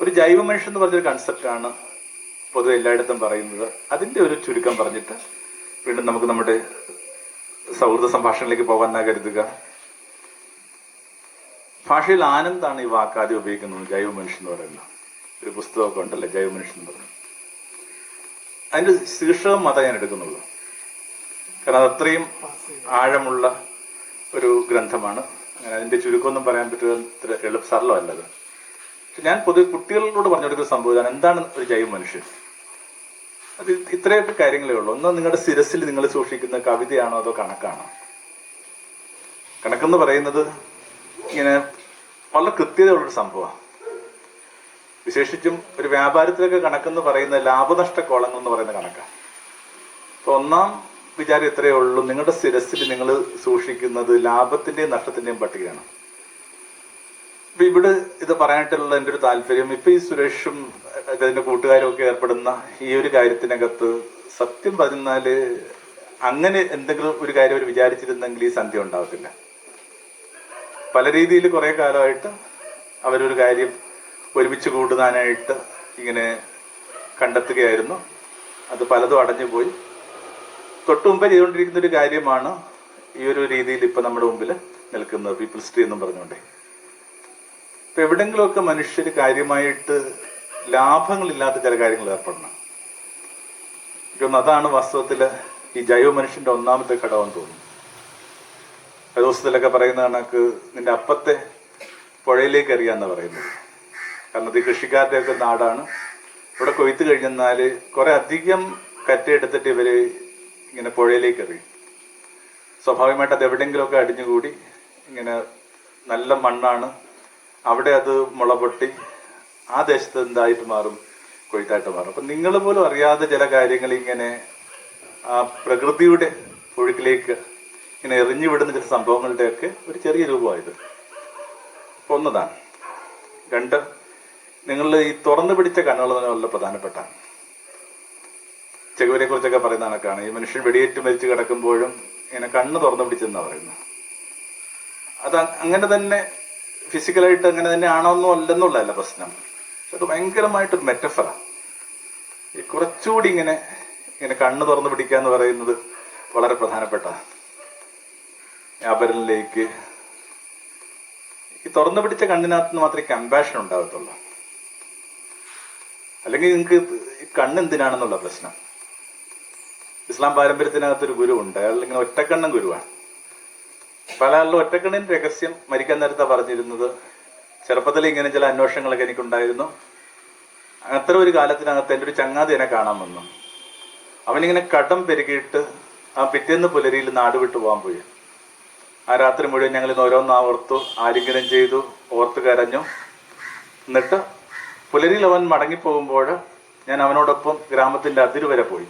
ഒരു ജൈവ മനുഷ്യൻ എന്ന് പറഞ്ഞൊരു കൺസെപ്റ്റാണ് പൊതുവെ എല്ലായിടത്തും പറയുന്നത്. അതിന്റെ ഒരു ചുരുക്കം പറഞ്ഞിട്ട് വീണ്ടും നമുക്ക് നമ്മുടെ സൗഹൃദ സംഭാഷണത്തിലേക്ക് പോകാൻ കരുതുക. ഭാഷയിൽ ആനന്ദാണ് ഈ വാക്ക് ആദ്യം ഉപയോഗിക്കുന്നത് ജൈവ മനുഷ്യൻ എന്ന് പറയുന്നത്. ഒരു പുസ്തകമൊക്കെ ഉണ്ടല്ലേ ജൈവ മനുഷ്യൻ എന്ന് പറയുന്നത്. അതിന്റെ ശീർഷകം മാത്രമേ ഞാൻ എടുക്കുന്നുള്ളൂ. കാരണം അത് അത്രയും ആഴമുള്ള ഒരു ഗ്രന്ഥമാണ്. അങ്ങനെ അതിന്റെ ചുരുക്കമൊന്നും പറയാൻ പറ്റുന്ന എളുപ്പ സരളമല്ല അത്. പക്ഷെ ഞാൻ പൊതുവെ കുട്ടികളോട് പറഞ്ഞു കൊടുക്കുന്ന സംഭവം എന്താണ് ഒരു ജൈവ മനുഷ്യൻ? അത് ഇത്രയൊക്കെ കാര്യങ്ങളേ ഉള്ളൂ. ഒന്ന് നിങ്ങളുടെ ശിരസിൽ നിങ്ങൾ സൂക്ഷിക്കുന്ന കവിതയാണോ അതോ കണക്കാണോ? കണക്കെന്ന് പറയുന്നത് ഇങ്ങനെ വളരെ കൃത്യതയുള്ളൊരു സംഭവമാണ്. വിശേഷിച്ചും ഒരു വ്യാപാരത്തിലൊക്കെ കണക്കെന്ന് പറയുന്ന ലാഭനഷ്ട കോളങ്ങൾ എന്ന് പറയുന്ന കണക്കാണ് അപ്പൊ ഒന്നാം വിചാരം ഇത്രയേ ഉള്ളൂ. നിങ്ങളുടെ ശിരസിൽ നിങ്ങൾ സൂക്ഷിക്കുന്നത് ലാഭത്തിന്റെയും നഷ്ടത്തിന്റെയും പട്ടികയാണ്. ഇവിടെ ഇത് പറയാനായിട്ടുള്ള എന്റെ ഒരു താല്പര്യം ഇപ്പൊ ഈ സുരേഷും അതിന്റെ കൂട്ടുകാരും ഒക്കെ ഏർപ്പെടുന്ന ഈ ഒരു കാര്യത്തിനകത്ത് സത്യം പറഞ്ഞാൽ അങ്ങനെ എന്തെങ്കിലും ഒരു കാര്യം അവർ വിചാരിച്ചിരുന്നെങ്കിൽ ഈ സന്ധ്യ ഉണ്ടാവത്തില്ല. പല രീതിയിൽ കുറെ കാലമായിട്ട് അവരൊരു കാര്യം ഒരുമിച്ച് കൂടുവാനായിട്ട് ഇങ്ങനെ കണ്ടെത്തുകയായിരുന്നു. അത് പലതും അടഞ്ഞുപോയി. തൊട്ടു മുമ്പ് ചെയ്തുകൊണ്ടിരിക്കുന്ന ഒരു കാര്യമാണ് ഈ ഒരു രീതിയിൽ ഇപ്പൊ നമ്മുടെ മുമ്പിൽ നിൽക്കുന്നത് പീപ്പിൾസ് ട്രീ എന്നും പറഞ്ഞുകൊണ്ടേ. ഇപ്പൊ എവിടെങ്കിലുമൊക്കെ മനുഷ്യർ കാര്യമായിട്ട് ലാഭങ്ങളില്ലാത്ത ചില കാര്യങ്ങൾ ഏർപ്പെടണം. ഇപ്പം അതാണ് വാസ്തവത്തിൽ ഈ ജൈവ മനുഷ്യന്റെ ഒന്നാമത്തെ ഘടകം തോന്നുന്നു ദിവസത്തിലൊക്കെ പറയുന്ന കണക്ക് നിന്റെ അപ്പത്തെ പുഴയിലേക്ക് എറിയാന്ന് പറയുന്നത്. കാരണം ഇത് കൃഷിക്കാരുടെ ഒക്കെ നാടാണ്. ഇവിടെ കൊയ്ത്ത് കഴിഞ്ഞാൽ കുറെ അധികം കറ്റയെടുത്തിട്ട് ഇവർ ഇങ്ങനെ പുഴയിലേക്ക് എറിയും. സ്വാഭാവികമായിട്ട് അത് എവിടെയെങ്കിലുമൊക്കെ അടിഞ്ഞുകൂടി ഇങ്ങനെ നല്ല മണ്ണാണ് അവിടെ അത് മുളപൊട്ടി ആ ദേശത്ത് എന്തായിട്ട് മാറും? കൊയ്ത്തായിട്ട് മാറും. അപ്പൊ നിങ്ങൾ പോലും അറിയാതെ ചില കാര്യങ്ങൾ ഇങ്ങനെ ആ പ്രകൃതിയുടെ ഒഴുക്കിലേക്ക് ഇങ്ങനെ എറിഞ്ഞു വിടുന്ന ചില സംഭവങ്ങളുടെയൊക്കെ ഒരു ചെറിയ രൂപമായത്. ഒന്നതാണ്. രണ്ട് നിങ്ങൾ ഈ തുറന്നു പിടിച്ച കണ്ണുകൾ തന്നെ വളരെ പ്രധാനപ്പെട്ട ചെകുവിനെ കുറിച്ചൊക്കെ പറയുന്ന കണക്കാണ്. ഈ മനുഷ്യൻ വെടിയേറ്റ് മരിച്ചു കിടക്കുമ്പോഴും ഇങ്ങനെ കണ്ണ് തുറന്നു പിടിച്ചെന്നാണ് പറയുന്നത്. അത് അങ്ങനെ തന്നെ ഫിസിക്കലായിട്ട് അങ്ങനെ തന്നെ ആണോന്നോ അല്ലെന്നുള്ളതല്ല പ്രശ്നം. അത് ഭയങ്കരമായിട്ടൊരു മെറ്റഫറാണ് ഈ കുറച്ചുകൂടി ഇങ്ങനെ ഇങ്ങനെ കണ്ണ് തുറന്നു പിടിക്കുക എന്ന് പറയുന്നത് വളരെ പ്രധാനപ്പെട്ട വ്യാപരനിലേക്ക് ഈ തുറന്നു പിടിച്ച കണ്ണിനകത്ത് നിന്ന് മാത്രമേ കമ്പാഷൻ ഉണ്ടാകത്തുള്ളൂ. അല്ലെങ്കിൽ നിങ്ങൾക്ക് ഈ കണ്ണ് എന്തിനാണെന്നുള്ള പ്രശ്നം. ഇസ്ലാം പാരമ്പര്യത്തിനകത്ത് ഒരു ഗുരു ഉണ്ട് അയാൾ ഇങ്ങനെ ഒറ്റക്കണ്ണൻ ഗുരുവാണ്. പല ഒറ്റക്കണ്ണിൻ രഹസ്യം മരിക്കാൻ നേരത്തെ പറഞ്ഞിരുന്നത്. ചെറുപ്പത്തിൽ ഇങ്ങനെ ചില അന്വേഷണങ്ങളൊക്കെ എനിക്കുണ്ടായിരുന്നു. അത്ര ഒരു കാലത്തിനകത്ത് എന്റെ ഒരു ചങ്ങാതി എന്നെ കാണാൻ വന്നു. അവനിങ്ങനെ കടം പെരുകിയിട്ട് ആ പിറ്റേന്ന് പുലരിയിൽ നാട് വിട്ടു പോകാൻ പോയി. ആ രാത്രി മുഴുവൻ ഞങ്ങൾ ഇന്ന് ഓരോന്ന് ആവർത്തു ആലിംഗനം ചെയ്തു ഓർത്ത് കരഞ്ഞു. എന്നിട്ട് പുലരിയിൽ അവൻ മടങ്ങിപ്പോകുമ്പോൾ ഞാൻ അവനോടൊപ്പം ഗ്രാമത്തിന്റെ അതിര് വരെ പോയി.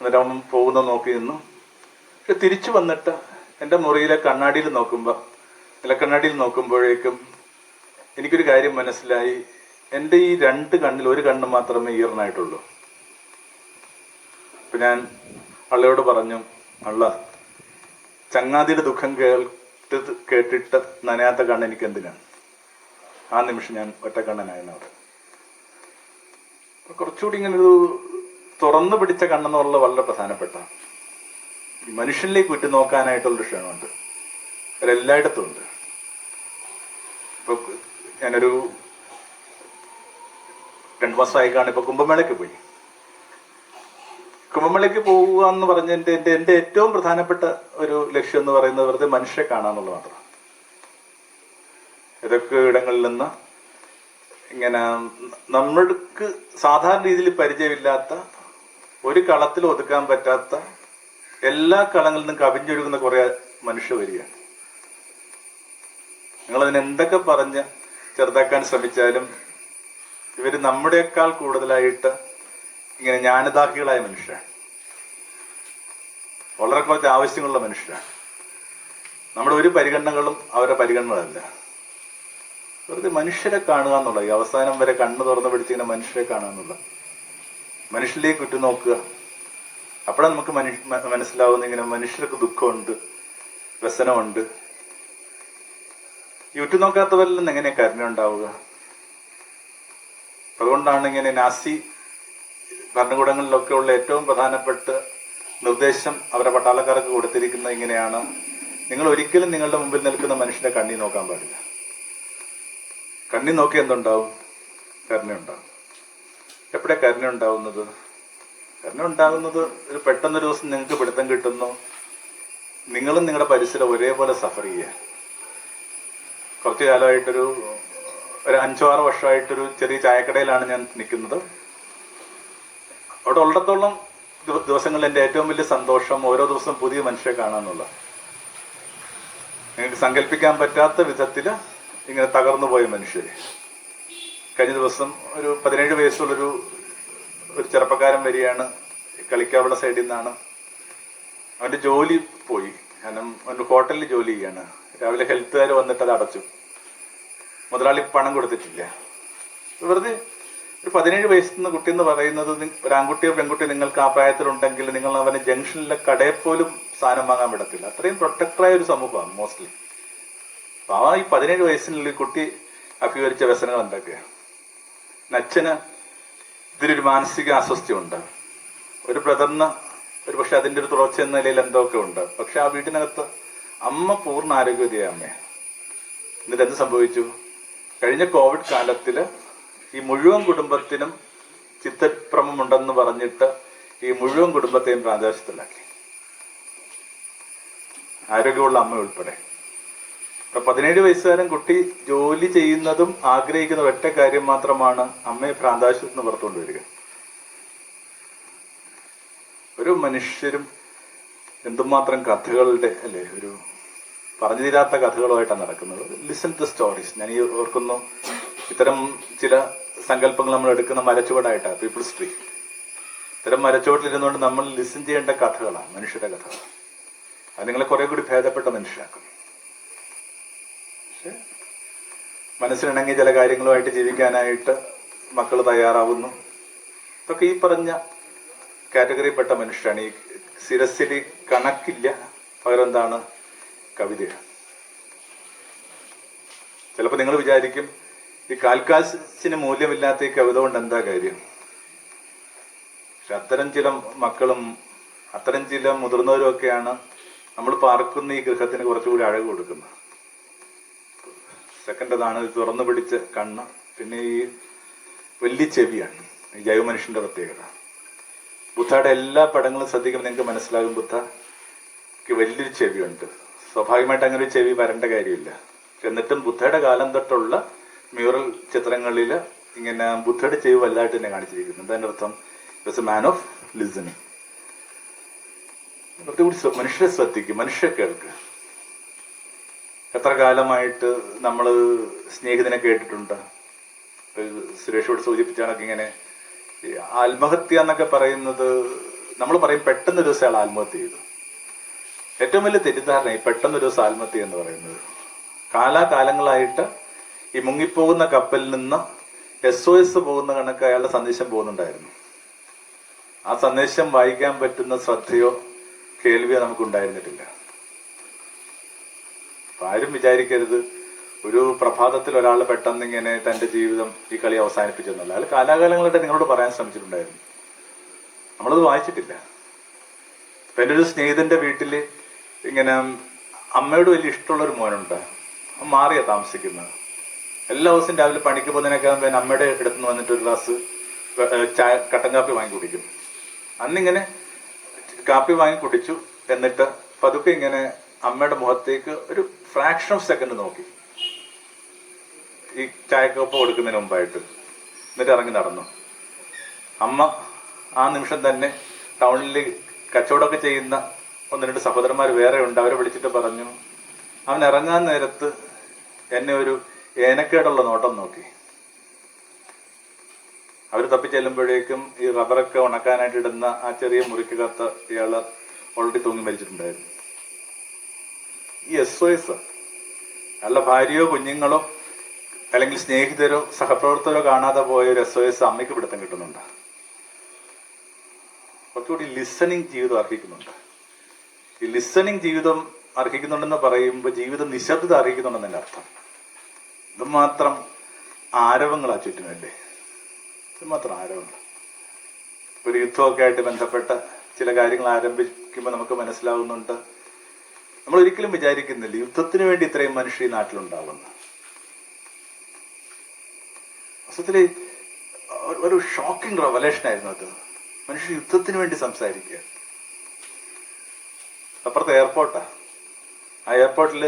എന്നിട്ട് അവൻ പോകുന്ന നോക്കി നിന്നു. പക്ഷെ തിരിച്ചു വന്നിട്ട് എന്റെ മുറിയിലെ കണ്ണാടിയിൽ നോക്കുമ്പോൾ നിലക്കണ്ണാടിയിൽ നോക്കുമ്പോഴേക്കും എനിക്കൊരു കാര്യം മനസ്സിലായി. എന്റെ ഈ രണ്ട് കണ്ണിൽ ഒരു കണ്ണ് മാത്രമേ ഈറനായിട്ടുള്ളൂ അപ്പൊ ഞാൻ അള്ളയോട് പറഞ്ഞു അള്ള ചങ്ങാതിയുടെ ദുഃഖം കേട്ട് കേട്ടിട്ട് നനയാത്ത കണ്ണ് എനിക്ക് എന്തിനാണ് ആ നിമിഷം ഞാൻ ഒറ്റക്കണ്ണനായിരുന്നു അപ്പൊ കുറച്ചുകൂടി ഇങ്ങനെ തുറന്നു പിടിച്ച കണ്ണെന്നുള്ള വളരെ പ്രധാനപ്പെട്ട ഈ മനുഷ്യനിലേക്ക് വിട്ടു നോക്കാനായിട്ടുള്ളൊരു ക്ഷണമുണ്ട്. അവരെല്ലായിടത്തും ഉണ്ട്. ഇപ്പൊ ഞാനൊരു രണ്ടു മാസമായി കാണും ഇപ്പൊ കുംഭമേളയ്ക്ക് പോയി. കുംഭമേളയ്ക്ക് പോവുക എന്ന് പറഞ്ഞതിന്റെ എന്റെ എന്റെ എന്റെ ഏറ്റവും പ്രധാനപ്പെട്ട ഒരു ലക്ഷ്യം എന്ന് പറയുന്നത് വെറുതെ മനുഷ്യരെ കാണാന്നുള്ളത് മാത്രം. ഏതൊക്കെ ഇടങ്ങളിൽ നിന്ന് ഇങ്ങനെ നമ്മൾക്ക് സാധാരണ രീതിയിൽ പരിചയമില്ലാത്ത ഒരു കളത്തിൽ ഒതുക്കാൻ പറ്റാത്ത എല്ലാ കളങ്ങളിൽ നിന്നും കവിഞ്ഞൊഴുകുന്ന കുറെ മനുഷ്യ വരികയാണ്. നിങ്ങളതിന് എന്തൊക്കെ പറഞ്ഞ് ചെറുതാക്കാൻ ശ്രമിച്ചാലും ഇവർ നമ്മുടെക്കാൾ കൂടുതലായിട്ട് ഇങ്ങനെ ജ്ഞാനദാഹികളായ മനുഷ്യരാണ്. വളരെ കുറച്ച് ആവശ്യങ്ങളുള്ള മനുഷ്യരാണ്. നമ്മുടെ ഒരു പരിഗണനകളും അവരുടെ പരിഗണനകളല്ല. വെറുതെ മനുഷ്യരെ കാണുക എന്നുള്ള ഈ അവസാനം വരെ കണ്ണു തുറന്നു പിടിച്ചിങ്ങനെ മനുഷ്യരെ കാണുക എന്നുള്ള. മനുഷ്യരിലേക്ക് ഉറ്റുനോക്കുക. അപ്പോഴാണ് നമുക്ക് മനുഷ്യ മനസ്സിലാവുന്ന ഇങ്ങനെ മനുഷ്യർക്ക് ദുഃഖമുണ്ട് വ്യസനമുണ്ട്. ഈ ഉറ്റുനോക്കാത്തവരിൽ നിന്ന് എങ്ങനെയാ കരുണ ഉണ്ടാവുക? അതുകൊണ്ടാണ് ഇങ്ങനെ നാസി ഭരണകൂടങ്ങളിലൊക്കെ ഉള്ള ഏറ്റവും പ്രധാനപ്പെട്ട നിർദ്ദേശം അവരുടെ പട്ടാളക്കാർക്ക് കൊടുത്തിരിക്കുന്നത് ഇങ്ങനെയാണ്. നിങ്ങൾ ഒരിക്കലും നിങ്ങളുടെ മുമ്പിൽ നിൽക്കുന്ന മനുഷ്യന്റെ കണ്ണി നോക്കാൻ പാടില്ല. കണ്ണി നോക്കി എന്തുണ്ടാവും? കരുണ ഉണ്ടാവും എപ്പോഴാണ് കരുണ ഉണ്ടാവുന്നത് കരുണ ഉണ്ടാകുന്നത്? ഒരു പെട്ടെന്നൊരു ദിവസം നിങ്ങൾക്ക് പിടുത്തം കിട്ടുന്നു. നിങ്ങളും നിങ്ങളുടെ പരിസരം ഒരേപോലെ സഫർ ചെയ്യുക. കുറച്ചു കാലമായിട്ടൊരു ഒരു അഞ്ചോ ആറ് വർഷമായിട്ടൊരു ചെറിയ ചായക്കടയിലാണ് ഞാൻ നിൽക്കുന്നത്. അവിടെ ഉള്ളിടത്തോളം ദിവസങ്ങളിൽ എന്റെ ഏറ്റവും വലിയ സന്തോഷം ഓരോ ദിവസവും പുതിയ മനുഷ്യരെ കാണാന്നുള്ള നിങ്ങൾക്ക് സങ്കല്പിക്കാൻ പറ്റാത്ത വിധത്തിൽ ഇങ്ങനെ തകർന്നു പോയ മനുഷ്യര്. കഴിഞ്ഞ ദിവസം ഒരു പതിനേഴ് വയസ്സുള്ളൊരു ഒരു ചെറുപ്പക്കാരൻ വരികയാണ്. കളിക്കാവുള്ള സൈഡിൽ നിന്നാണ്. അവന്റെ ജോലി പോയി. കാരണം അവന്റെ ഹോട്ടലിൽ ജോലി ചെയ്യാണ്. രാവിലെ ഹെൽത്തുകാർ വന്നിട്ട് അത് അടച്ചു. മുതലാളി പണം കൊടുത്തിട്ടില്ല. വെറുതെ ഒരു പതിനേഴ് വയസ്സിൽ നിന്ന് കുട്ടി എന്ന് പറയുന്നത് ഒരാൺകുട്ടിയോ പെൺകുട്ടിയോ നിങ്ങൾക്ക് ആ പ്രായത്തിലുണ്ടെങ്കിൽ നിങ്ങൾ അവനെ ജംഗ്ഷനിലെ കടയിൽ പോലും സാധനം വാങ്ങാൻ വിടത്തില്ല. അത്രയും പ്രൊട്ടക്ടറായ ഒരു സമൂഹമാണ് മോസ്റ്റ്ലി. അപ്പൊ ആ ഈ പതിനേഴ് വയസ്സിനുള്ളിൽ കുട്ടി അഭിവരിച്ച വ്യസനങ്ങൾ എന്തൊക്കെയാണ് അച്ഛന് ഇതിലൊരു മാനസിക അസ്വസ്ഥ ഉണ്ട്. ഒരു ബ്രദറിന് ഒരു പക്ഷെ അതിന്റെ ഒരു തുടർച്ച എന്ന നിലയിൽ എന്തൊക്കെ ഉണ്ട്. പക്ഷെ ആ വീട്ടിനകത്ത് അമ്മ പൂർണ ആരോഗ്യവതിയായ അമ്മയാണ്. എന്നിട്ട് എന്ത് സംഭവിച്ചു? കഴിഞ്ഞ കോവിഡ് കാലത്തിൽ ഈ മുഴുവൻ കുടുംബത്തിനും ചിത്തഭ്രമമുണ്ടെന്ന് പറഞ്ഞിട്ട് ഈ മുഴുവൻ കുടുംബത്തെയും പ്രാദേശത്തിലാക്കി ആരോഗ്യമുള്ള അമ്മ ഉൾപ്പെടെ. പതിനേഴ് വയസ്സുകാരൻ കുട്ടി ജോലി ചെയ്യുന്നതും ആഗ്രഹിക്കുന്ന ഒറ്റ കാര്യം മാത്രമാണ് അമ്മയെ പ്രാന്താശത്ത് നിന്ന് പുറത്തുകൊണ്ടുവരിക ഒരു മനുഷ്യരും എന്തുമാത്രം കഥകളുടെ അല്ലെ ഒരു പറഞ്ഞു തീരാത്ത കഥകളുമായിട്ടാണ് നടക്കുന്നത്. ലിസൺ ടു സ്റ്റോറീസ് ഞാൻ ഈ ഓർക്കുന്നു ഇത്തരം ചില സങ്കല്പങ്ങൾ നമ്മൾ എടുക്കുന്ന മരച്ചുവടായിട്ടാണ് പീപ്പിൾസ് ട്രീ ഇത്തരം മരച്ചുവട്ടിലിരുന്നുകൊണ്ട് നമ്മൾ ലിസൺ ചെയ്യേണ്ട കഥകളാണ് മനുഷ്യരുടെ കഥകൾ അത് നിങ്ങളെ കുറെ കൂടി ഭേദപ്പെട്ട മനുഷ്യരാക്കും പക്ഷെ മനസ്സിലിണങ്ങിയ ചില കാര്യങ്ങളുമായിട്ട് ജീവിക്കാനായിട്ട് മക്കൾ തയ്യാറാവുന്നു. ഇതൊക്കെ ഈ പറഞ്ഞ കാറ്റഗറിയിൽപ്പെട്ട മനുഷ്യരാണ്. ഈ ശിരസിൽ കണക്കില്ല. പകരം എന്താണ് കവിതയാണ്. ചിലപ്പോൾ നിങ്ങൾ വിചാരിക്കും ഈ കാൽക്കാശിന് മൂല്യമില്ലാത്ത ഈ കവിത കൊണ്ട് എന്താ കാര്യം? പക്ഷെ അത്തരം ചില മക്കളും അത്തരം ചില മുതിർന്നവരും ഒക്കെയാണ് നമ്മൾ പാർക്കുന്ന ഈ ഗൃഹത്തിന് കുറച്ചുകൂടി അഴക് കൊടുക്കുന്നത്. സെക്കൻഡ് അതാണ് തുറന്നു പിടിച്ച കണ്ണ്. പിന്നെ ഈ വലിയ ചെവിയാണ്. ഈ ജൈവ മനുഷ്യന്റെ പ്രത്യേകത. ബുദ്ധയുടെ എല്ലാ പടങ്ങളും ശ്രദ്ധിക്കുമ്പോൾ നിങ്ങൾക്ക് മനസ്സിലാകും ബുദ്ധക്ക് വലിയൊരു ചെവിയുണ്ട്. സ്വാഭാവികമായിട്ട് അങ്ങനെ ഒരു ചെവി വരേണ്ട കാര്യമില്ല. എന്നിട്ടും ബുദ്ധയുടെ കാലം തൊട്ടുള്ള മ്യൂറൽ ചിത്രങ്ങളിൽ ഇങ്ങനെ ബുദ്ധയുടെ ചെവി വലുതായിട്ട് തന്നെ കാണിച്ചിരിക്കുന്നു. എന്താ അർത്ഥം? It's a man of listening പ്രത്യേകിച്ച് മനുഷ്യരെ ശ്രദ്ധിക്കും. മനുഷ്യരെ കേൾക്ക്. എത്ര കാലമായിട്ട് നമ്മൾ സ്നേഹിതനെ കേട്ടിട്ടുണ്ട്? സുരേഷോട് സൂചിപ്പിച്ച കണക്ക് ഇങ്ങനെ ആത്മഹത്യ എന്നൊക്കെ പറയുന്നത് നമ്മൾ പറയും പെട്ടെന്ന് ഒരു ദിവസം ആത്മഹത്യ ചെയ്തു. ഏറ്റവും വലിയ തെറ്റിദ്ധാരണ ഈ പെട്ടെന്ന് ഒരു ദിവസം ആത്മഹത്യ എന്ന് പറയുന്നത്. കാലാകാലങ്ങളായിട്ട് ഈ മുങ്ങിപ്പോകുന്ന കപ്പലിൽ നിന്ന് എസ് ഒ എസ് പോകുന്ന കണക്ക് അയാളുടെ സന്ദേശം പോകുന്നുണ്ടായിരുന്നു. ആ സന്ദേശം വായിക്കാൻ പറ്റുന്ന ശ്രദ്ധയോ കേൾവിയോ നമുക്ക് ഉണ്ടായിരുന്നിട്ടില്ല ആരും വിചാരിക്കരുത്. ഒരു പ്രഭാതത്തിൽ ഒരാൾ പെട്ടെന്ന് ഇങ്ങനെ തന്റെ ജീവിതം ഈ കളി അവസാനിപ്പിച്ചെന്നല്ല. അയാൾ കാലാകാലങ്ങളായിട്ട് നിങ്ങളോട് പറയാൻ ശ്രമിച്ചിട്ടുണ്ടായിരുന്നു. നമ്മളത് വായിച്ചിട്ടില്ല. ഇപ്പൊ എന്റെ ഒരു സ്നേഹിതന്റെ വീട്ടിൽ ഇങ്ങനെ അമ്മയോട് വലിയ ഇഷ്ടമുള്ള ഒരു മോനുണ്ട് മാറിയാ താമസിക്കുന്നത്. എല്ലാ ദിവസവും രാവിലെ പണിക്ക് പോകുന്നതിനൊക്കെ പിന്നെ അമ്മയുടെ അടുത്ത് നിന്ന് വന്നിട്ട് ഒരു ഗ്ലാസ് ചായ കട്ടൻ കാപ്പി വാങ്ങി കുടിക്കും. അന്നിങ്ങനെ കാപ്പി വാങ്ങി കുടിച്ചു. എന്നിട്ട് പതുക്കെ ഇങ്ങനെ അമ്മയുടെ മുഖത്തേക്ക് ഒരു ഫ്രാക്ഷൻ ഓഫ് സെക്കൻഡ് നോക്കി. ഈ ചായക്കപ്പ് കൊടുക്കുന്നതിന് മുമ്പായിട്ട്. എന്നിട്ട് ഇറങ്ങി നടന്നു. അമ്മ ആ നിമിഷം തന്നെ ടൗണിൽ കച്ചവടമൊക്കെ ചെയ്യുന്ന ഒന്ന് രണ്ട് സഹോദരന്മാർ വേറെ ഉണ്ട്. അവരെ വിളിച്ചിട്ട് പറഞ്ഞു അവൻ ഇറങ്ങാൻ നേരത്ത് എന്നെ ഒരു ഏനക്കേടുള്ള നോട്ടം നോക്കി. അവർ തപ്പി ചെല്ലുമ്പോഴേക്കും ഈ റബ്ബറൊക്കെ ഉണക്കാനായിട്ട് ഇടുന്ന ആ ചെറിയ മുറിക്കകത്ത് ഇയാൾ ഓൾറെഡി തൂങ്ങി മരിച്ചിട്ടുണ്ടായിരുന്നു. ഈ എസ് ഒ എസ് നല്ല ഭാര്യയോ കുഞ്ഞുങ്ങളോ അല്ലെങ്കിൽ സ്നേഹിതരോ സഹപ്രവർത്തകരോ കാണാതെ പോയ ഒരു എസ് ഒ എസ് അമ്മയ്ക്ക് പിടുത്തം കിട്ടുന്നുണ്ട്. കുറച്ചുകൂടി ലിസണിങ് ജീവിതം അർഹിക്കുന്നുണ്ട്. ഈ ലിസണിങ് ജീവിതം അർഹിക്കുന്നുണ്ടെന്ന് പറയുമ്പോൾ ജീവിതം നിശബ്ദത അർഹിക്കുന്നുണ്ടെന്നല്ല അർത്ഥം. ഇതുമാത്രം ആരവങ്ങളാ ചുറ്റുമല്ലേ? ഇത് മാത്രം ആരവങ്ങൾ. ഒരു യുദ്ധമൊക്കെ ആയിട്ട് ബന്ധപ്പെട്ട ചില കാര്യങ്ങൾ ആരംഭിക്കുമ്പോൾ നമുക്ക് മനസ്സിലാവുന്നുണ്ട്. നമ്മൾ ഒരിക്കലും വിചാരിക്കുന്നില്ല യുദ്ധത്തിന് വേണ്ടി ഇത്രയും മനുഷ്യർ ഈ നാട്ടിലുണ്ടാവുന്നു ഒരു ഷോക്കിംഗ് റവലേഷൻ ആയിരുന്നു അത്. മനുഷ്യർ യുദ്ധത്തിന് വേണ്ടി സംസാരിക്കുക. അപ്പുറത്തെ എയർപോർട്ടാ ആ എയർപോർട്ടിൽ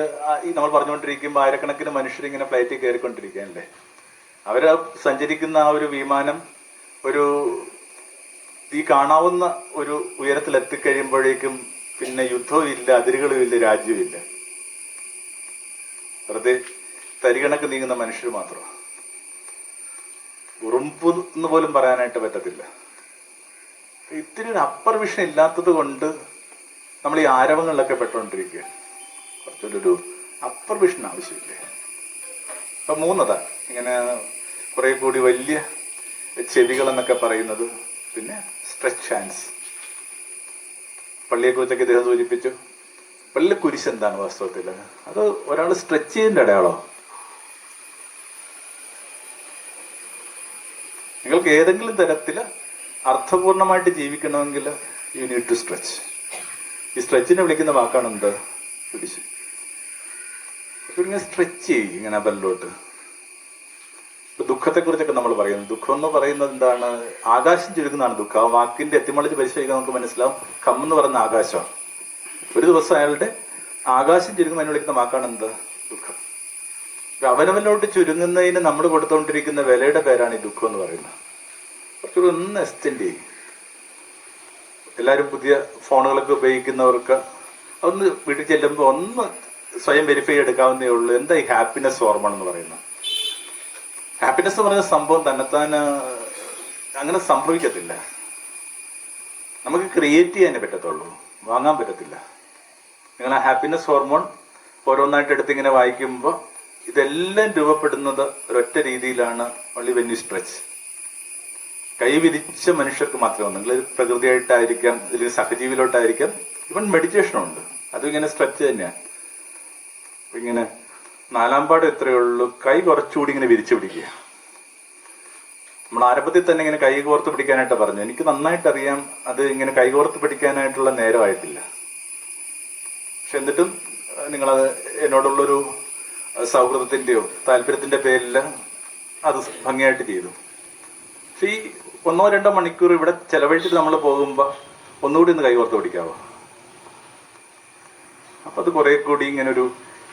നമ്മൾ പറഞ്ഞുകൊണ്ടിരിക്കുമ്പോൾ ആയിരക്കണക്കിന് മനുഷ്യർ ഇങ്ങനെ ഫ്ലൈറ്റിൽ കയറിക്കൊണ്ടിരിക്കുകയല്ലേ അവർ സഞ്ചരിക്കുന്ന ആ ഒരു വിമാനം ഒരു ഈ കാണാവുന്ന ഒരു ഉയരത്തിൽ എത്തിക്കഴിയുമ്പോഴേക്കും പിന്നെ യുദ്ധവും ഇല്ല അതിരുകളും ഇല്ല രാജ്യവും ഇല്ല വെറുതെ തരികണക്ക് നീങ്ങുന്ന മനുഷ്യർ മാത്രം. ഉറുമ്പ് എന്ന് പോലും പറയാനായിട്ട് പറ്റത്തില്ല. ഇത്തിരി ഒരു അപ്പർ വിഷൻ ഇല്ലാത്തത് കൊണ്ട് നമ്മൾ ഈ ആരവങ്ങളിലൊക്കെ പെട്ടുകൊണ്ടിരിക്കുക കുറച്ചൊരു അപ്പർ വിഷൻ ആവശ്യമില്ലേ? അപ്പൊ മൂന്നതാ. ഇങ്ങനെ കുറെ കൂടി വലിയ ചെവികൾ എന്നൊക്കെ പറയുന്നത്. പിന്നെ സ്ട്രെച്ച് ഹാൻഡ്സ് പള്ളിയെക്കുറിച്ചൊക്കെ ഇദ്ദേഹം സൂചിപ്പിച്ചു. പള്ളി കുരിശ് എന്താണ് വാസ്തവത്തിൽ? അത് ഒരാൾ സ്ട്രെച്ച് ചെയ്യുന്ന അടയാളോ? നിങ്ങൾക്ക് ഏതെങ്കിലും തരത്തിൽ അർത്ഥപൂർണമായിട്ട് ജീവിക്കണമെങ്കിൽ യു നീഡ് ടു സ്ട്രെച്ച് ഈ സ്ട്രെച്ചിനെ വിളിക്കുന്ന വാക്കാണ് എന്ത്? കുരിശ്. സ്ട്രെച്ച് ചെയ്യും ഇങ്ങനെ ബല്ലോട്ട്. ദുഃഖത്തെ കുറിച്ചൊക്കെ നമ്മൾ പറയുന്നത് ദുഃഖം എന്ന് പറയുന്നത് എന്താണ്? ആകാശം ചുരുക്കുന്നതാണ് ദുഃഖം. ആ വാക്കിന്റെ എത്തിമളിച്ച് പരിശോധിക്കാൻ നമുക്ക് മനസ്സിലാവും. കമ്മെന്ന് പറയുന്ന ആകാശമാണ്. ഒരു ദിവസം അയാളുടെ ആകാശം അതിനെ വിളിക്കുന്ന വാക്കാണ് എന്ത്? ദുഃഖം. അവനവനിലോട്ട് ചുരുങ്ങുന്നതിന് നമ്മൾ കൊടുത്തുകൊണ്ടിരിക്കുന്ന വിലയുടെ പേരാണ് ഈ ദുഃഖം എന്ന് പറയുന്നത്. കുറച്ചുകൂടി ഒന്ന് എക്സ്റ്റെൻഡ് ചെയ്യും. എല്ലാവരും പുതിയ ഫോണുകളൊക്കെ ഉപയോഗിക്കുന്നവർക്ക് ഒന്ന് വീട്ടിൽ ചെല്ലുമ്പോൾ ഒന്ന് സ്വയം വെരിഫൈ എടുക്കാവുന്നേ ഉള്ളൂ. എന്താ ഈ ഹാപ്പിനെസ് ഹോർമോൺ എന്ന് പറയുന്നത്? ഹാപ്പിനെസ് എന്ന് പറയുന്ന സംഭവം തന്നെത്താൻ അങ്ങനെ സംഭവിക്കത്തില്ല. നമുക്ക് ക്രിയേറ്റ് ചെയ്യാനേ പറ്റത്തുള്ളൂ. വാങ്ങാൻ പറ്റത്തില്ല. നിങ്ങൾ ആ ഹാപ്പിനെസ് ഹോർമോൺ ഓരോന്നായിട്ട് എടുത്ത് ഇങ്ങനെ വായിക്കുമ്പോൾ ഇതെല്ലാം രൂപപ്പെടുന്നത് ഒരൊറ്റ രീതിയിലാണ് ഒള്ളി you സ്ട്രെച്ച് കൈവിരിച്ച മനുഷ്യർക്ക് മാത്രമേ നിങ്ങൾ പ്രകൃതിയായിട്ടായിരിക്കാം അല്ലെങ്കിൽ സഹജീവിയിലോട്ടായിരിക്കാം. ഇവൻ മെഡിറ്റേഷനുണ്ട് അതും ഇങ്ങനെ സ്ട്രെച്ച് തന്നെയാണ് ഇങ്ങനെ നാലാം പാട് എത്രയേ ഉള്ളൂ? കൈ കുറച്ചുകൂടി ഇങ്ങനെ വിരിച്ചു പിടിക്കുക. നമ്മൾ ആരംഭത്തിൽ തന്നെ ഇങ്ങനെ കൈ കോർത്ത് പിടിക്കാനായിട്ട് പറഞ്ഞു എനിക്ക് നന്നായിട്ട് അറിയാം അത് ഇങ്ങനെ കൈ കോർത്ത് പിടിക്കാനായിട്ടുള്ള നേരമായിട്ടില്ല. പക്ഷെ എന്നിട്ടും നിങ്ങളത് എന്നോടുള്ളൊരു സൗഹൃദത്തിന്റെയോ താല്പര്യത്തിന്റെ പേരിൽ അത് ഭംഗിയായിട്ട് ചെയ്തു. പക്ഷെ ഈ ഒന്നോ രണ്ടോ മണിക്കൂർ ഇവിടെ ചെലവഴിച്ചിട്ട് നമ്മൾ പോകുമ്പോൾ ഒന്നുകൂടി ഒന്ന് കൈകോർത്ത് പിടിക്കാവോ? അപ്പൊ അത് കുറെ കൂടി ഇങ്ങനൊരു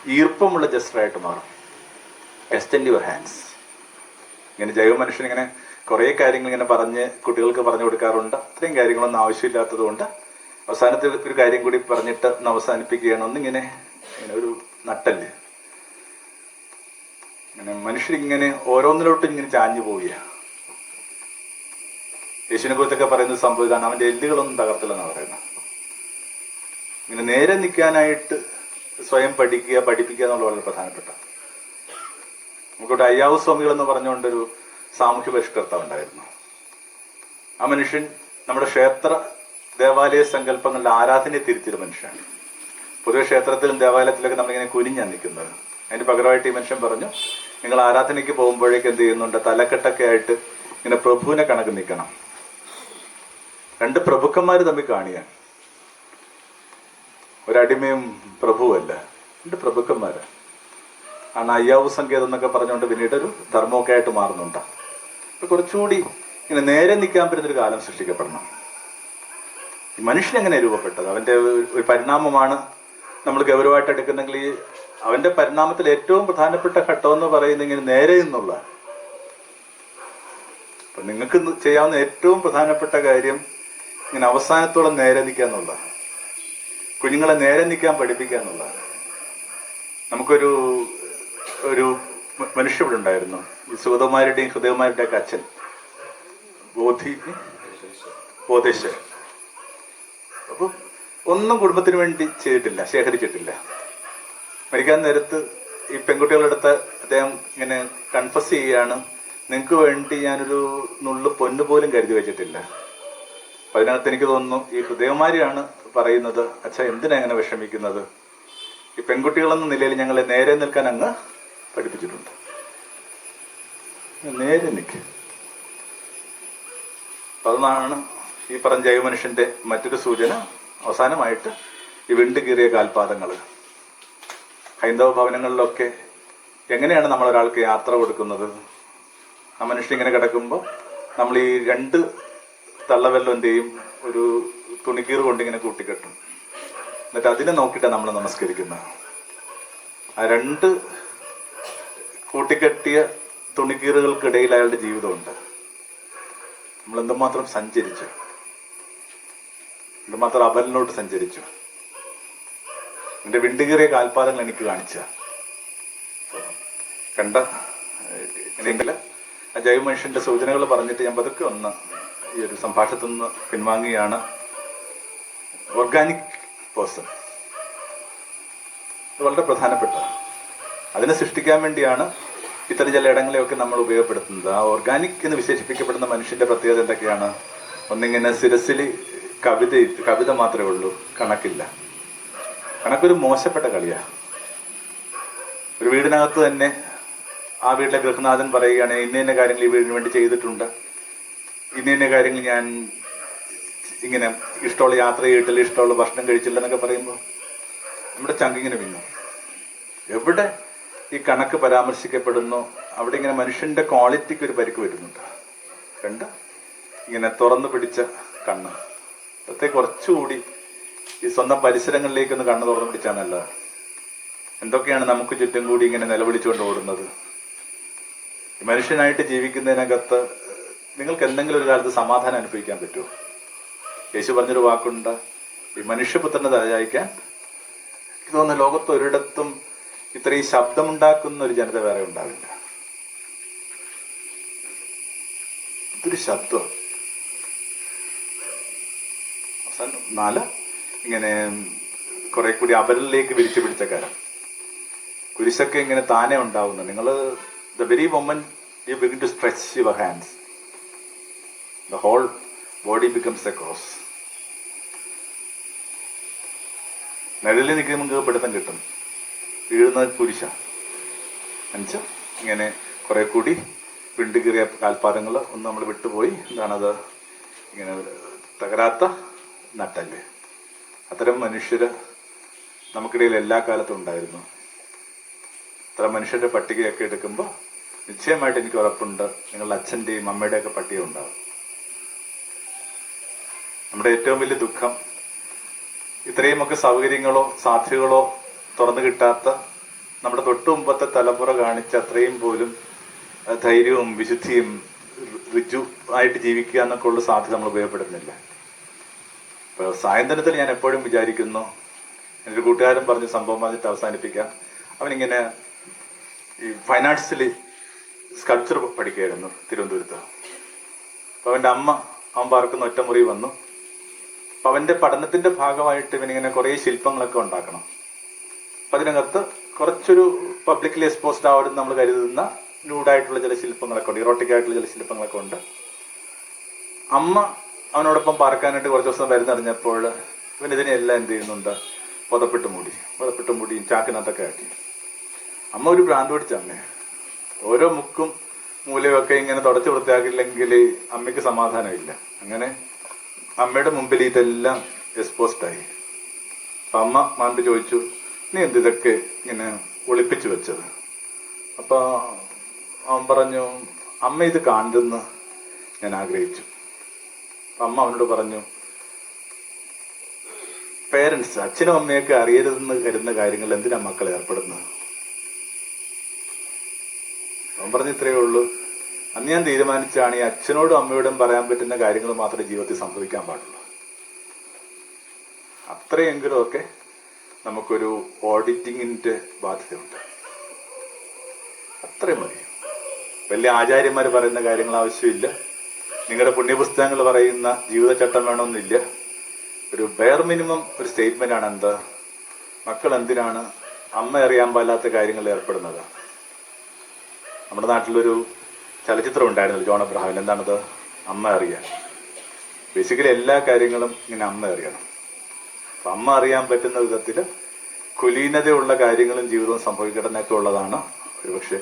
ഈർപ്പമുള്ള ജസ്റ്ററായിട്ട് മാറും. എക്സ്റ്റെൻഡ് യുവർ ഹാൻഡ്സ് ഇങ്ങനെ ജൈവ മനുഷ്യൻ ഇങ്ങനെ കുറേ കാര്യങ്ങൾ ഇങ്ങനെ പറഞ്ഞ് കുട്ടികൾക്ക് പറഞ്ഞു കൊടുക്കാറുണ്ട്. അത്രയും കാര്യങ്ങളൊന്നും ആവശ്യമില്ലാത്തതുകൊണ്ട് അവസാനത്തെ ഒരു കാര്യം കൂടി പറഞ്ഞിട്ട് ഒന്ന് അവസാനിപ്പിക്കുകയാണ്. ഒന്നിങ്ങനെ ഇങ്ങനെ ഒരു നട്ടൽ. ഇങ്ങനെ മനുഷ്യരിങ്ങനെ ഓരോന്നിലോട്ടും ഇങ്ങനെ ചാഞ്ഞു പോവുകയാണ് യേശുവിനെ കുറിച്ചൊക്കെ പറയുന്ന സംഭവം ഇതാണ്. അവന്റെ എല്ലുകളൊന്നും തകർത്തില്ലെന്നാണ് പറയുന്നത്. ഇങ്ങനെ നേരെ നിൽക്കാനായിട്ട് സ്വയം പഠിക്കുക പഠിപ്പിക്കുക എന്നുള്ളത് വളരെ പ്രധാനപ്പെട്ട. നമുക്കിവിടെ അയ്യാവ് സ്വാമികൾ എന്ന് പറഞ്ഞുകൊണ്ടൊരു സാമൂഹ്യ പരിഷ്കർത്താവ് ഉണ്ടായിരുന്നു. ആ മനുഷ്യൻ നമ്മുടെ ക്ഷേത്ര ദേവാലയ സങ്കല്പങ്ങളുടെ ആരാധനയെ തിരിച്ചൊരു മനുഷ്യനാണ്. പൊതുവെ ക്ഷേത്രത്തിലും ദേവാലയത്തിലൊക്കെ നമ്മളിങ്ങനെ കുനിഞ്ഞാണ് നിൽക്കുന്നത്. അതിന് പകരമായിട്ട് ഈ മനുഷ്യൻ പറഞ്ഞു നിങ്ങൾ ആരാധനയ്ക്ക് പോകുമ്പോഴേക്ക് എന്ത് ചെയ്യുന്നുണ്ട്? തലക്കെട്ടൊക്കെ ആയിട്ട് ഇങ്ങനെ പ്രഭുവിനെ കണക്ക് നിൽക്കണം രണ്ട് പ്രഭുക്കന്മാർ തമ്മിൽ കാണിയാണ് ഒരടിമയും പ്രഭുവല്ല രണ്ട് പ്രഭുക്കന്മാര്. ആണ് അയ്യാവ് സങ്കേതം എന്നൊക്കെ പറഞ്ഞുകൊണ്ട് പിന്നീട് ഒരു ധർമ്മമൊക്കെ ആയിട്ട് മാറുന്നുണ്ട്. അപ്പൊ കുറച്ചുകൂടി ഇങ്ങനെ നേരെ നിൽക്കാൻ പറ്റുന്നൊരു കാലം സൃഷ്ടിക്കപ്പെടണം. ഈ മനുഷ്യൻ എങ്ങനെ രൂപപ്പെട്ടത്? അവന്റെ ഒരു- പരിണാമമാണ് നമ്മൾ ഗൗരവമായിട്ട് എടുക്കുന്നെങ്കിൽ ഈ അവന്റെ പരിണാമത്തിൽ ഏറ്റവും പ്രധാനപ്പെട്ട ഘട്ടം എന്ന് പറയുന്നത് ഇങ്ങനെ നേരെ എന്നുള്ള നിങ്ങൾക്ക് ചെയ്യാവുന്ന ഏറ്റവും പ്രധാനപ്പെട്ട കാര്യം ഇങ്ങനെ അവസാനത്തോളം നേരെ നിൽക്കുക എന്നുള്ളതാണ്. കുഞ്ഞുങ്ങളെ നേരെ നിൽക്കാൻ പഠിപ്പിക്കുക എന്നുള്ളതാണ്. നമുക്കൊരു ഒരു മനുഷ്യ ഇവിടെ ഉണ്ടായിരുന്നു. ഈ സുഗതകുമാരുടെയും ഹൃദയകുമാരുടെയും ഒക്കെ അച്ഛൻ. ബോധി ബോധേശ്വർ അപ്പൊ ഒന്നും കുടുംബത്തിന് വേണ്ടി ചെയ്തിട്ടില്ല ശേഖരിച്ചിട്ടില്ല. മരിക്കാൻ നേരത്ത് ഈ പെൺകുട്ടികളുടെ അടുത്ത് അദ്ദേഹം ഇങ്ങനെ കൺഫസ് ചെയ്യുകയാണ് നിങ്ങൾക്ക് വേണ്ടി ഞാനൊരു നുള്ളു പൊന്നു പോലും കരുതി വെച്ചിട്ടില്ല. അതിനകത്ത് എനിക്ക് തോന്നുന്നു ഈ ഹൃദയമാരിയാണ് പറയുന്നത് അച്ഛ എന്തിനാ അങ്ങനെ വിഷമിക്കുന്നത്? ഈ പെൺകുട്ടികളെന്ന നിലയിൽ ഞങ്ങളെ നേരെ നിൽക്കാൻ അങ്ങ് പഠിപ്പിച്ചിട്ടുണ്ട്. നേരെ നിൽക്ക്. അപ്പം അതാണ് ഈ പറഞ്ഞ ജൈവമനുഷ്യന്റെ മറ്റൊരു സൂചന. അവസാനമായിട്ട് ഈ വിണ്ടുകീറിയ കാൽപാദങ്ങൾ ഹൈന്ദവ ഭവനങ്ങളിലൊക്കെ എങ്ങനെയാണ് നമ്മൾ ഒരാൾക്ക് യാത്ര കൊടുക്കുന്നത്? ആ മനുഷ്യൻ ഇങ്ങനെ കിടക്കുമ്പോൾ നമ്മൾ ഈ രണ്ട് തള്ളവെല്ലോന്റെയും ഒരു തുണിക്കീറ് കൊണ്ട് ഇങ്ങനെ കൂട്ടിക്കെട്ടും. എന്നിട്ട് അതിനെ നോക്കിയിട്ടാണ് നമ്മൾ നമസ്കരിക്കുന്നത് ആ രണ്ട് കൂട്ടിക്കെട്ടിയ തുണിക്കീറുകൾക്കിടയിൽ അയാളുടെ ജീവിതമുണ്ട്. നമ്മൾ എന്തുമാത്രം സഞ്ചരിച്ചു. എന്തുമാത്രം അപലിനോട്ട് സഞ്ചരിച്ചു. എന്റെ വിണ്ടുകീറിയ കാൽപാദങ്ങൾ എനിക്ക് കാണിച്ച. കണ്ട ആ ജൈവ മനുഷ്യന്റെ സൂചനകൾ പറഞ്ഞിട്ട് ഞാൻ പതുക്കെ ഒന്ന് ഈ ഒരു സംഭാഷണത്തിൽ നിന്ന് പിൻവാങ്ങുകയാണ്. ഓർഗാനിക് പേഴ്സൺ വളരെ പ്രധാനപ്പെട്ട അതിനെ സൃഷ്ടിക്കാൻ വേണ്ടിയാണ് ഇത്തരം ചില ഇടങ്ങളെയൊക്കെ നമ്മൾ ഉപയോഗപ്പെടുത്തുന്നത്. ആ ഓർഗാനിക് എന്ന് വിശേഷിപ്പിക്കപ്പെടുന്ന മനുഷ്യന്റെ പ്രത്യേകത എന്തൊക്കെയാണ്? ഒന്നിങ്ങനെ സിരസിലി കവിത കവിത മാത്രമേ ഉള്ളൂ. കണക്കില്ല. കണക്കൊരു മോശപ്പെട്ട കളിയാ. ഒരു വീടിനകത്ത് തന്നെ ആ വീട്ടിലെ ഗൃഹനാഥൻ പറയുകയാണ് ഇന്ന കാര്യങ്ങൾ ഈ വീടിന് വേണ്ടി ചെയ്തിട്ടുണ്ട്. ഇന്ന കാര്യങ്ങൾ ഞാൻ ഇങ്ങനെ ഇഷ്ടമുള്ള യാത്ര ചെയ്തിട്ടില്ല ഇഷ്ടമുള്ള ഭക്ഷണം കഴിച്ചില്ല എന്നൊക്കെ പറയുമ്പോൾ നമ്മുടെ ചങ്കിങ്ങനെ വിന്നു എവിടെ ഈ കണക്ക് പരാമർശിക്കപ്പെടുന്നു അവിടെ ഇങ്ങനെ മനുഷ്യന്റെ ക്വാളിറ്റിക്ക് ഒരു പരിക്ക് വരുന്നുണ്ട്. കണ്ട? ഇങ്ങനെ തുറന്നു പിടിച്ച കണ്ണ്. അതൊക്കെ കുറച്ചുകൂടി ഈ സ്വന്തം പരിസരങ്ങളിലേക്ക് ഒന്ന് കണ്ണ് തുറന്നു പിടിച്ചാൽ നല്ലതാണ് എന്തൊക്കെയാണ് നമുക്ക് ചുറ്റും കൂടി ഇങ്ങനെ നിലവിളിച്ചുകൊണ്ട് ഓടുന്നത്? മനുഷ്യനായിട്ട് ജീവിക്കുന്നതിനകത്ത് നിങ്ങൾക്ക് എന്തെങ്കിലും ഒരു കാലത്ത് സമാധാനം അനുഭവിക്കാൻ പറ്റുമോ? യേശു പറഞ്ഞൊരു വാക്കുണ്ട്. ഈ മനുഷ്യപുത്രനെ തലചായിക്കാൻ എനിക്ക് തോന്നുന്നു ലോകത്ത് ഒരിടത്തും ഇത്രയും ശബ്ദമുണ്ടാക്കുന്ന ഒരു ജനത വേറെ ഉണ്ടാവില്ല. ഇതൊരു ശബ്ദം. അവസാനം നാല് ഇങ്ങനെ കുറെ കൂടി അപരലിലേക്ക് വിരിച്ചു പിടിച്ച കാരം. കുരിശൊക്കെ ഇങ്ങനെ താനെ ഉണ്ടാവുന്നു. നിങ്ങൾ the very moment you begin to stretch your hands the whole body becomes a cross നിഴലിൽ നിൽക്കുമ്പോൾ നിങ്ങൾക്ക് പിടുത്തം കിട്ടും. വീഴുന്നത് കുരിശ. എന്നുവെച്ചാൽ ഇങ്ങനെ കുറെ കൂടി വിണ്ടുകീറിയ കാൽപാദങ്ങൾ ഒന്ന് നമ്മൾ വിട്ടുപോയി. എന്താണത്? ഇങ്ങനെ തകരാത്ത നട്ടൽ. അത്തരം മനുഷ്യർ നമുക്കിടയിൽ എല്ലാ കാലത്തും ഉണ്ടായിരുന്നു. അത്ര മനുഷ്യരുടെ പട്ടികയൊക്കെ എടുക്കുമ്പോൾ നിശ്ചയമായിട്ട് എനിക്ക് ഉറപ്പുണ്ട് നിങ്ങളുടെ അച്ഛന്റെയും അമ്മയുടെയൊക്കെ പട്ടിക ഉണ്ടാകും നമ്മുടെ ഏറ്റവും വലിയ ദുഃഖം ഇത്രയുമൊക്കെ സൗകര്യങ്ങളോ സാധ്യതകളോ തുറന്നു കിട്ടാത്ത നമ്മുടെ തൊട്ടു മുമ്പത്തെ തലമുറ കാണിച്ച അത്രയും പോലും ധൈര്യവും വിശുദ്ധിയും ഋജു ആയിട്ട് ജീവിക്കുക എന്നൊക്കെ ഉള്ള സാധ്യത നമ്മൾ ഉപയോഗപ്പെടുന്നില്ല ഇപ്പൊ സായന്തനത്തിൽ ഞാൻ എപ്പോഴും വിചാരിക്കുന്നു എന്റെ കൂട്ടുകാരൻ പറഞ്ഞ സംഭവം പറഞ്ഞിട്ട് അവസാനിപ്പിക്കാം. അവനിങ്ങനെ ഈ ഫൈനാൻസിൽ സ്കൾപ്ചർ പഠിക്കുകയായിരുന്നു തിരുവനന്തപുരത്ത്. അപ്പൊ അവന്റെ അമ്മ അവൻ പാർക്കുന്ന ഒറ്റമുറി വന്നു. അപ്പൊ അവന്റെ പഠനത്തിന്റെ ഭാഗമായിട്ട് ഇവനിങ്ങനെ കുറെ ശില്പങ്ങളൊക്കെ ഉണ്ടാക്കണം. അപ്പൊ അതിനകത്ത് കുറച്ചൊരു പബ്ലിക്കലി എക്സ്പോസ്ഡ് ആവരുന്ന് നമ്മൾ കരുതുന്ന ന്യൂഡായിട്ടുള്ള ചില ശില്പങ്ങളൊക്കെ ഉണ്ട്. ഇറോട്ടിക് ആയിട്ടുള്ള ചില ശില്പങ്ങളൊക്കെ ഉണ്ട്. അമ്മ അവനോടൊപ്പം പാർക്കാനായിട്ട് കുറച്ച് ദിവസം വരുന്നറിഞ്ഞപ്പോൾ ഇവൻ ഇതിനെല്ലാം എന്ത് ചെയ്യുന്നുണ്ട്? പുതപ്പിട്ട് മൂടി. പുതപ്പിട്ട് മൂടിയും ചാക്കിനകത്തൊക്കെ ആക്കി. അമ്മ ഒരു ഭ്രാന്ത് പിടിച്ച അമ്മേ. ഓരോ മുക്കും മൂലയൊക്കെ ഇങ്ങനെ തുടച്ചു വൃത്തിയാക്കില്ലെങ്കിൽ അമ്മയ്ക്ക് സമാധാനമില്ല. അങ്ങനെ അമ്മയുടെ മുമ്പിൽ ഇതെല്ലാം എക്സ്പോസ്ഡ് ആയി. അമ്മ മാണ്ട് ചോദിച്ചു നീ എന്ത് ഇതൊക്കെ ഇങ്ങനെ ഒളിപ്പിച്ചു വെച്ചത്? അപ്പൊ അവൻ പറഞ്ഞു അമ്മ ഇത് കാണരുതെന്ന് ഞാൻ ആഗ്രഹിച്ചു. അമ്മ അവനോട് പറഞ്ഞു പേരൻസ് അച്ഛനും അമ്മയൊക്കെ അറിയരുതെന്ന് കരുതുന്ന കാര്യങ്ങൾ എന്തിനാ മക്കൾ ഏർപ്പെടുന്നത്? അവൻ പറഞ്ഞു ഇത്രയേ ഉള്ളൂ. അന്ന് ഞാൻ തീരുമാനിച്ചാണ് ഈ അച്ഛനോടും അമ്മയോടും പറയാൻ പറ്റുന്ന കാര്യങ്ങൾ മാത്രമേ ജീവിതത്തിൽ സംഭവിക്കാൻ പാടുള്ളൂ. അത്രയെങ്കിലുമൊക്കെ നമുക്കൊരു ഓഡിറ്റിങ്ങിന്റെ ബാധ്യതയുണ്ട്. അത്രയും മതി. വലിയ ആചാര്യന്മാർ പറയുന്ന കാര്യങ്ങൾ ആവശ്യമില്ല. നിങ്ങളുടെ പുണ്യപുസ്തകങ്ങൾ പറയുന്ന ജീവിതചട്ടം വേണമെന്നില്ല. ഒരു ബെയർ മിനിമം ഒരു സ്റ്റേറ്റ്മെന്റ് ആണ് എന്താ? മക്കൾ എന്തിനാണ് അമ്മ അറിയാൻ പാടില്ലാത്ത കാര്യങ്ങളിൽ ഏർപ്പെടുന്നത്? നമ്മുടെ നാട്ടിലൊരു ചലച്ചിത്രം ഉണ്ടായിരുന്നു ജോൺ അബ്രഹാമിൻ എന്താണത്? അമ്മ അറിയാൻ. ബേസിക്കലി എല്ലാ കാര്യങ്ങളും ഇങ്ങനെ അമ്മ അറിയണം. അപ്പൊ അമ്മ അറിയാൻ പറ്റുന്ന വിധത്തിൽ കുലീനതയുള്ള കാര്യങ്ങളും ജീവിതവും സംഭവിക്കണമെന്നൊക്കെ ഉള്ളതാണ്. ഒരുപക്ഷെ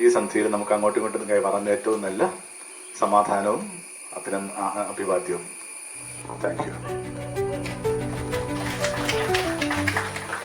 ഈ സന്ധിയിൽ നമുക്ക് അങ്ങോട്ടും ഇങ്ങോട്ടും പറഞ്ഞ ഏറ്റവും നല്ല സമാധാനവും അഭിനം അഭിവാദ്യവും. Thank you